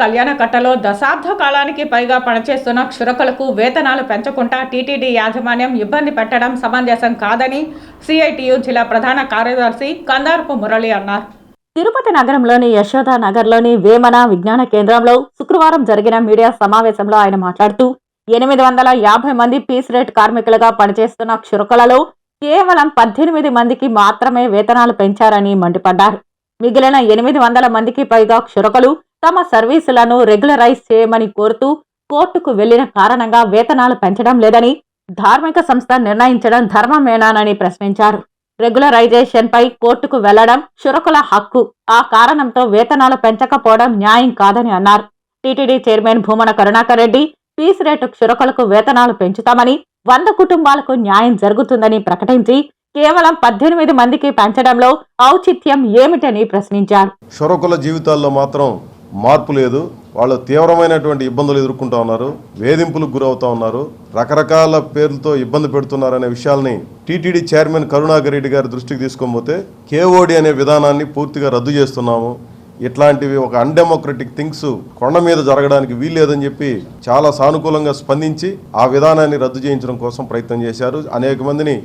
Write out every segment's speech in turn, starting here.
కళ్యాణ కట్టలో దశాబ్ద కాలానికి పైగా పనిచేస్తున్న క్షురకులకు వేతనాలు పెంచకుండా టీటీడీ యాజమాన్యం ఇబ్బంది పెట్టడం సమంజసం కాదని సిఐటియు జిల్లా ప్రధాన కార్యదర్శి కందార్పు మురళి అన్నారు. తిరుపతి నగరంలోని యశోద నగర్లోని వేమన విజ్ఞాన కేంద్రంలో శుక్రవారం జరిగిన మీడియా సమావేశంలో ఆయన మాట్లాడుతూ ఎనిమిది వందల యాభై మంది పీస్ రేట్ కార్మికులుగా పనిచేస్తున్న క్షురకులలో కేవలం పద్దెనిమిది మందికి మాత్రమే వేతనాలు పెంచారని మండిపడ్డారు. మిగిలిన ఎనిమిది వందల మందికి పైగా క్షురకులు తమ సర్వీసులను రెగ్యులరైజ్ చేయమని కోరుతూ కోర్టుకు వెళ్ళిన కారణంగా వేతనాలు పెంచడం లేదని ధార్మిక సంస్థ నిర్ణయించడం ధర్మమేనానని ప్రశ్నించారు. రెగ్యులరైజేషన్ పై కోర్టుకు వెళ్ళడం షురకుల హక్కు. ఆ కారణంతో వేతనాలు పెంచకపోవడం న్యాయం కాదని అన్నారు. TTD chairman Bhumana Karunakar Reddy piece rate క్షురకులకు వేతనాలు పెంచుతామని వంద కుటుంబాలకు న్యాయం జరుగుతుందని ప్రకటించి కేవలం పద్దెనిమిది మందికి పెంచడంలో ఔచిత్యం ఏమిటని ప్రశ్నించారు. షురకుల జీవితాల్లో మాత్రం మార్పు లేదు. వాళ్ళు తీవ్రమైనటువంటి ఇబ్బందులు ఎదుర్కొంటూ ఉన్నారు. వేధింపులకు గురవుతూ ఉన్నారు. రకరకాల పేర్లతో ఇబ్బంది పెడుతున్నారనే విషయాల్ని టీటీడీ చైర్మన్ కరుణాకర్ రెడ్డి గారి దృష్టికి తీసుకోకపోతే కేఓడి అనే విధానాన్ని పూర్తిగా రద్దు చేస్తున్నాము. ఇట్లాంటివి ఒక అన్డెమోక్రటిక్ థింగ్స్ కొండ మీద జరగడానికి వీల్లేదని చెప్పి చాలా సానుకూలంగా స్పందించి ఆ విధానాన్ని రద్దు చేయించడం కోసం ప్రయత్నం చేశారు. అనేక మందిని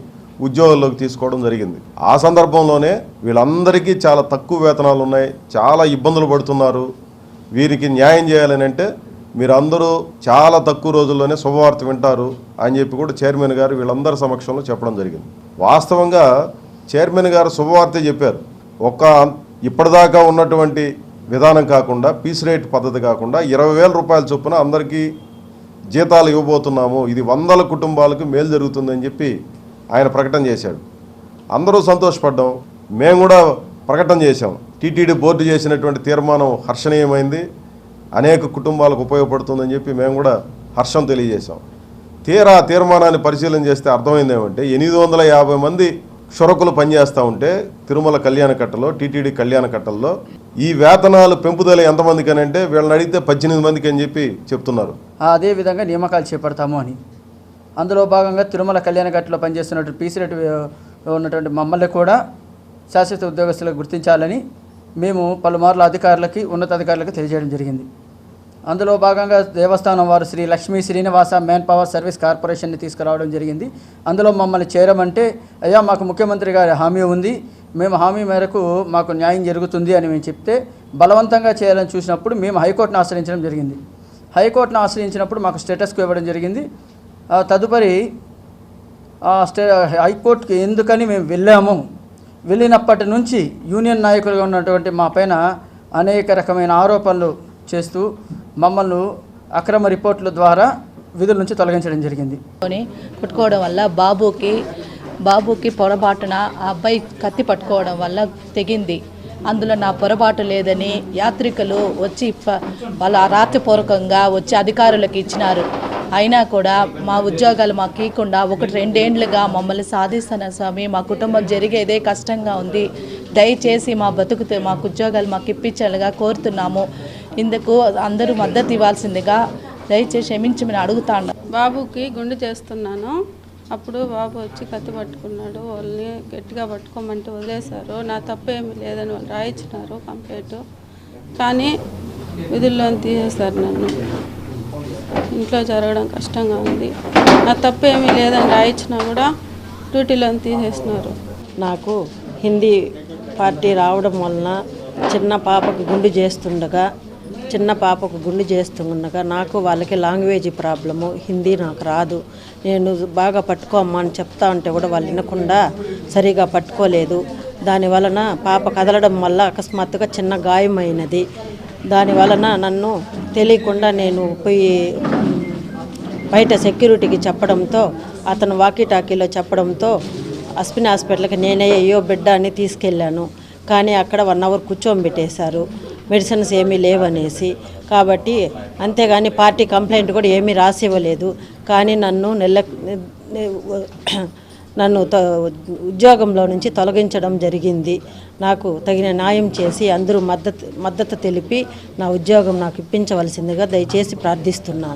ఉద్యోగాల్లోకి తీసుకోవడం జరిగింది. ఆ సందర్భంలోనే వీళ్ళందరికీ చాలా తక్కువ వేతనాలు ఉన్నాయి. చాలా ఇబ్బందులు పడుతున్నారు. వీరికి న్యాయం చేయాలని అంటే మీరు అందరూ చాలా తక్కువ రోజుల్లోనే శుభవార్త వింటారు అని చెప్పి కూడా చైర్మన్ గారు వీళ్ళందరి సమక్షంలో చెప్పడం జరిగింది. వాస్తవంగా చైర్మన్ గారు శుభవార్త చెప్పారు. ఒక్క ఇప్పటిదాకా ఉన్నటువంటి విధానం కాకుండా పీస్ రేట్ పద్ధతి కాకుండా ఇరవై వేల రూపాయల చొప్పున అందరికీ జీతాలు ఇవ్వబోతున్నాము. ఇది వందల కుటుంబాలకు మేలు జరుగుతుందని చెప్పి ఆయన ప్రకటన చేశాడు. అందరూ సంతోషపడ్డాం. మేము కూడా ప్రకటన చేశాం. టీటీడీ బోర్డు చేసినటువంటి తీర్మానం హర్షణీయమైంది. అనేక కుటుంబాలకు ఉపయోగపడుతుందని చెప్పి మేము కూడా హర్షం తెలియజేశాం. తీరా తీర్మానాన్ని పరిశీలన చేస్తే అర్థమైంది ఏమంటే ఎనిమిది వందల యాభై మంది క్షురకులు పనిచేస్తూ ఉంటే తిరుమల కళ్యాణ కట్టలో టీటీడీ కళ్యాణ కట్టల్లో ఈ వేతనాలు పెంపుదల ఎంతమందికి అని అంటే వీళ్ళని అడిగితే పద్దెనిమిది మందికి అని చెప్పి చెప్తున్నారు. అదే విధంగా నియామకాలు చేపడతాము అని. అందులో భాగంగా తిరుమల కళ్యాణ కట్టలో పనిచేస్తున్నటువంటి పీసీ ఉన్నటువంటి మమ్మల్ని కూడా శాశ్వత ఉద్యోగస్తులకు గుర్తించాలని మేము పలుమార్లు అధికారులకి ఉన్నతాధికారులకు తెలియజేయడం జరిగింది. అందులో భాగంగా దేవస్థానం వారు Sri Lakshmi Srinivasa manpower service కార్పొరేషన్ని తీసుకురావడం జరిగింది. అందులో మమ్మల్ని చేరమంటే అయ్యా మాకు ముఖ్యమంత్రి గారి హామీ ఉంది. మేము హామీ మేరకు మాకు న్యాయం జరుగుతుంది అని మేము చెప్తే బలవంతంగా చేయాలని చూసినప్పుడు మేము హైకోర్టును ఆశ్రయించడం జరిగింది. హైకోర్టును ఆశ్రయించినప్పుడు మాకు స్టేటస్కు ఇవ్వడం జరిగింది. తదుపరి స్టే హైకోర్టుకి ఎందుకని మేము వెళ్ళాము? వెళ్ళినప్పటి నుంచి యూనియన్ నాయకులుగా ఉన్నటువంటి మా పైన అనేక రకమైన ఆరోపణలు చేస్తూ మమ్మల్ని అక్రమ రిపోర్టుల ద్వారా విధుల నుంచి తొలగించడం జరిగింది. ని కొట్టుకోవడం వల్ల బాబుకి బాబుకి పొరపాటున ఆ అబ్బాయి కత్తి పట్టుకోవడం వల్ల తెగింది. అందులో నా పొరపాటు లేదని యాత్రికులు వచ్చి ప- వాళ్ళ రాత్రిపూర్వకంగా వచ్చి అధికారులకు ఇచ్చినారు. అయినా కూడా మా ఉద్యోగాలు మాకు ఇవ్వకుండా ఒకటి రెండేండ్లుగా మమ్మల్ని సాధిస్తున్న స్వామి మా కుటుంబం జరిగేదే కష్టంగా ఉంది. దయచేసి మా బతుకుతే మాకు ఉద్యోగాలు మాకు ఇప్పించాలిగా కోరుతున్నాము. ఇందుకు అందరూ మద్దతు ఇవ్వాల్సిందిగా దయచేసి క్షమించమని అడుగుతాను. బాబుకి గుండు చేస్తున్నాను. అప్పుడు బాబు వచ్చి కత్తి పట్టుకున్నాడు. వాళ్ళని గట్టిగా పట్టుకోమంటే వదిలేశారు. నా తప్పు ఏమీ లేదని వాళ్ళు రాయించినారు కంప్లైంట్. కానీ విధుల్లో తీసేశారు నన్ను. ఇంట్లో జరగడం కష్టంగా ఉంది. నా తప్పు ఏమీ లేదని రాయించినా కూడా డ్యూటీలో తీసేస్తున్నారు. నాకు హిందీ పార్టీ రావడం వలన చిన్న పాపకు గుండు చేస్తుండగా చిన్న పాపకు గుండు చేస్తుండగా నాకు వాళ్ళకి లాంగ్వేజ్ ప్రాబ్లము హిందీ నాకు రాదు. నేను బాగా పట్టుకోమ్మా అని చెప్తా ఉంటే కూడా వాళ్ళు వినకుండా సరిగా పట్టుకోలేదు. దాని వలన పాప కదలడం వల్ల అకస్మాత్తుగా చిన్న గాయమైనది. దాని వలన నన్ను తెలియకుండా నేను పోయి బయట సెక్యూరిటీకి చెప్పడంతో అతను వాకీ టాకీలో చెప్పడంతో అస్పిన్ హాస్పిటల్కి నేనే అయ్యో బిడ్డ అని తీసుకెళ్ళాను. కానీ అక్కడ వన్ అవర్ కూర్చోబెట్టేశారు మెడిసిన్స్ ఏమీ లేవనేసి. కాబట్టి అంతేగాని పార్టీ కంప్లైంట్ కూడా ఏమీ రాసి ఇవ్వలేదు కానీ నన్ను నెల నన్ను ఉద్యోగంలో నుంచి తొలగించడం జరిగింది. నాకు తగిన న్యాయం చేసి అందరూ మద్దతు మద్దతు తెలిపి నా ఉద్యోగం నాకు ఇప్పించవలసిందిగా దయచేసి ప్రార్థిస్తున్నాను.